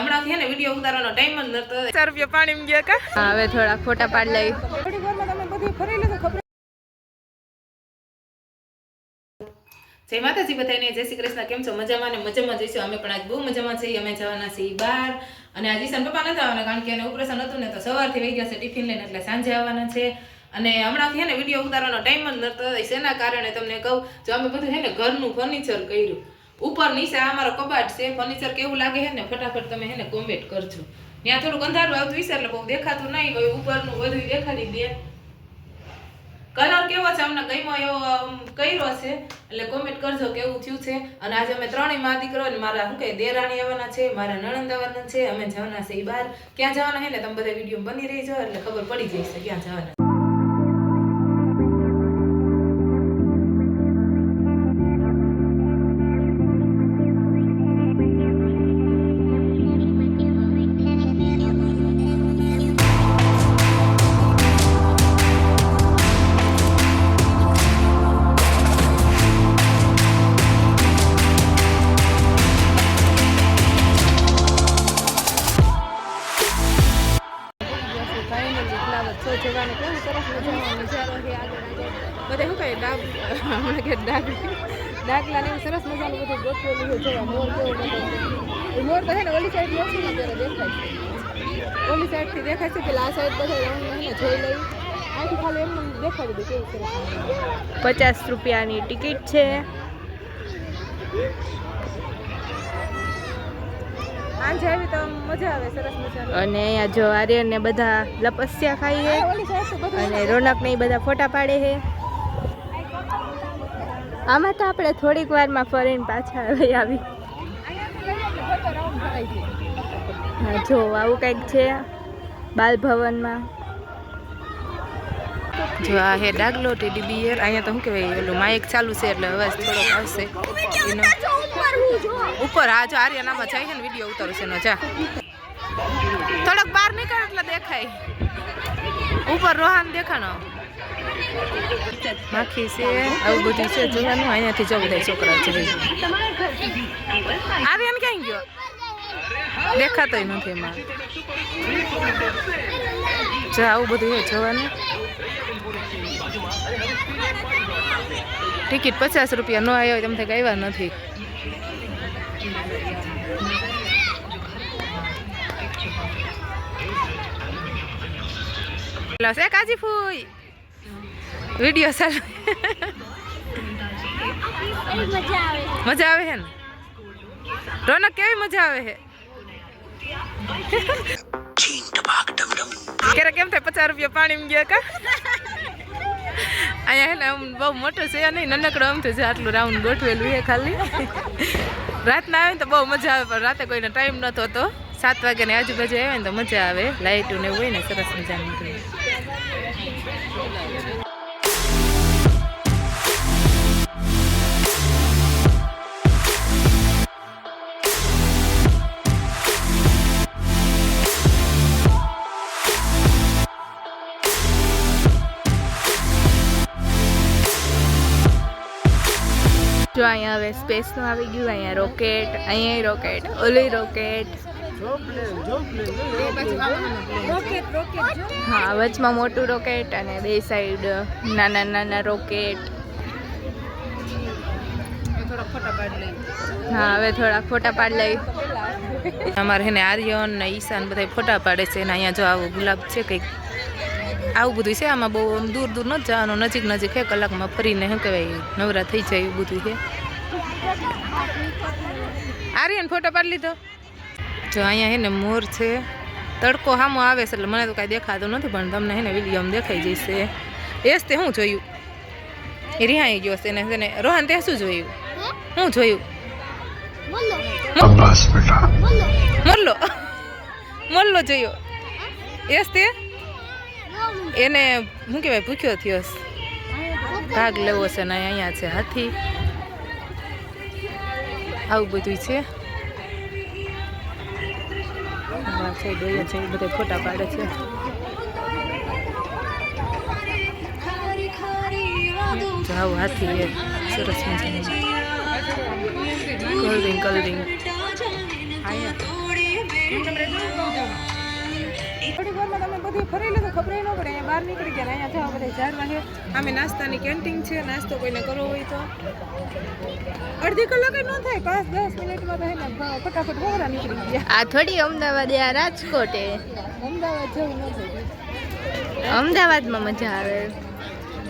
હમણાંથી ને video ઉતારવાનો time જ નતો. ચાર રૂપિયા પાણી ગયા કા? હવે થોડા ફોટા પાડી લઈ. થોડી વારમાં તમે બધી ફરી લેજો ખબર જય માતાજી બધાને જય શ્રી કૃષ્ણ. કેમ છો? મજામાં ને મજામાં જઈશું. અમે પણ આજ બહુ મજામાં છીએ. અમે જવાના છીએ બહાર અને આજે ઈશાન પપ્પા નથી આવવાના કારણ કે એને ઓપરેશન હતું ને તો સવારથી વહી ગયા છે ટિફિન લઈને એટલે સાંજે આવવાના છે. અને હમણાંથી હે ને વીડિયો ઉતારવાનો ટાઈમ જ નતો. શેના કારણે તમને કહું જો અમે બધું છે ને ઘરનું ફર્નિચર કર્યું ઉપર નીચે અમારો કબાટ છે ફર્નિચર કેવું લાગે છે ને, ફટાફટ તમે એને કોમેન્ટ કરજો. ત્યાં થોડું અંધારું આવતું હશે એટલે બહુ દેખાતું નહીં હોય, ઉપરનું બધું દેખાડી દે. કલર કેવો છે, અમને ગમ્યો એવો કર્યો છે, એટલે કોમેન્ટ કરજો કેવું થયું છે. અને આજે અમે ત્રણેય મા દીકરો અને મારા, શું કહે દેરાણી આવવાના છે, મારા નણંદ આવવાના છે, અમે જવાના છે એ બહાર ક્યાં જવાના છે ને, તમે બધા વીડિયો બની રહી જાઓ એટલે ખબર પડી જશે ક્યાં જવાના ડાકલા ને સરસ મજાનું બધું ગોઠવેલું છે જોવા. મોર કેવો બધો મોર તો છે ને ઓલી સાઈડ નથી ને ત્યારે દેખાય છે. ઓલી સાઈડથી દેખાય છે પેલા આ સાઈડ બધા ને જોઈ લઈ. આથી ખાલી એમ દેખાડી દે કેવું સરસ પચાસ રૂપિયાની ટિકિટ છે. આંજે આવી તો મજા આવે સરસ મજાની. અને અહીંયા જો આર્યન ને બધા લપસ્યા ખાઈ છે. ઓલી સાઈડ તો બધું અને રોનક ને બધા ફોટા પાડે છે. આમાં તો આપણે થોડીક વારમાં ફરીને પાછા આવી. આવી જો આવું કંઈક છે બાલ ભવનમાં જો આ હે ડાગલો ટેડી બિયર અહીંયા તો શું કહેવાય ઓલું માઇક ચાલુ છે એટલે અવાજ થોડોક આવશે. એનો ઉપર હા જો. આર્યનામાં જાય છે ને વીડિયો ઉતારું છે એનો જા. થોડોક બહાર નીકળ એટલે દેખાય. ઉપર રોહાન દેખાણો. માખી છે આવું બધું છે જોવાનું અહીંયાથી જો બધા છોકરા છે. આર્યન ક્યાં ગયો? દેખાતોય નથી એમાં. જો આવું બધું જવાનું. ટિકિટ પચાસ રૂપિયા નો આવ્યો હોય તમને આવ્યા નથી. છે કાજી ફૂઈ વીડિયો ચાલુ મજા આવે છે ને? રોનક, કેવી મજા આવે છે? ક્યારે કેમ થાય પચાસ રૂપિયા પાણી ગયા કા? અહીંયા ને આમ બહુ મોટો છે નહીં નાનકડું આમ છે આટલું રાઉન્ડ ગોઠવેલું છે ખાલી. રાતના આવે ને તો બહુ મજા આવે, પણ રાતે કોઈને ટાઈમ નતો તો. સાત વાગ્યાની આજુબાજુ આવે ને તો મજા આવે. લાઇટું ને હોય ને, સરસ મજાનું. જો અહીંયા હવે સ્પેસનું આવી ગયું, અહીંયા રોકેટ અહીંયા રોકેટ, ઓલી રોકેટ. હા, વચમાં મોટું રોકેટ અને બે સાઈડ નાના નાના રોકેટ. હા, હવે થોડા ફોટા પાડ લઈ. અમારે એને આર્યન ને ઈશાન બધા ફોટા પાડે છે ને અહીંયા જો આવું ગુલાબ છે કંઈક. આવું બધું છે. આમાં બહુ આમ દૂર દૂર નથી જવાનું નજીક નજીક છે. કલાકમાં ફરીને શું કહેવાય નવરા થઈ જાય એવું બધું છે. આર્યન ફોટો પાડી લીધો? જો અહીંયા હે ને મોર છે. તડકો સામો આવે છે એટલે મને તો કાંઈ દેખાતું નથી પણ તમને હે ને વિલિયમ દેખાઈ જશે. એસ તે શું જોયું? એ રિહાઈ ગયો છે ને તેને રોહન તે શું જોયું? શું જોયું? મોલ્લો. મોલ્લો જોયો. એસ તે? એને, શું કહેવાય ભૂખ્યો થયો ભાગ લેવો છે ને અહીંયા છે હાથી. આવું બધું છે. છે એ બધા ફોટા પાડે છે. જાવ હાથી, એ સરસ મજાનું. કલરિંગ કલરિંગ અહીંયા થોડીક વારમાં તમે બધું ફરી લીધું ખબર ન પડે. અહીંયા બહાર નીકળી ગયા અહીંયા જવા બધા ઝાડવા છે આમે નાસ્તાની કેન્ટીન છે. નાસ્તો કોઈને કરવો હોય તો. અડધી કલાકે ન થાય. પાંચ દસ મિનિટમાં તો હે ને ફટાફટ વગરા નીકળી ગયા. આ થોડી અમદાવાદ આ રાજકોટે. અમદાવાદ જવું ન થાય. અમદાવાદમાં મજા આવે.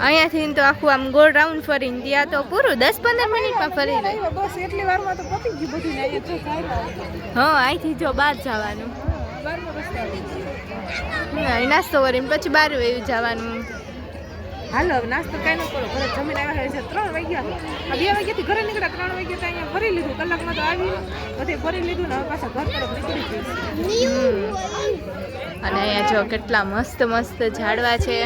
અહીંયાથી તો આખું આમ ગોળ રાઉન્ડ ફરીને ત્યાં તો પૂરું. દસ પંદર મિનિટમાં ફરી લે બસ એટલી વારમાં તો પતી ગયું બધું હા અહીંથી જો બહાર જવાનું. બહારમાં નાસ્તો કરીને પછી બહાર વાગ્યું જવાનું. હાલો નાસ્તો કઈ ન કરો. ઘરે જમીન આવ્યા છે ત્રણ વાગ્યા. બે વાગ્યાથી ઘરે નીકળ્યા ત્રણ વાગ્યા અહીંયા ફરી લીધું. કલાકમાં તો આવી બધે ફરી લીધું ને હવે પાછા ઘર તરફ નીકળી ગયું અને અહીંયા જો કેટલા મસ્ત મસ્ત ઝાડવા છે.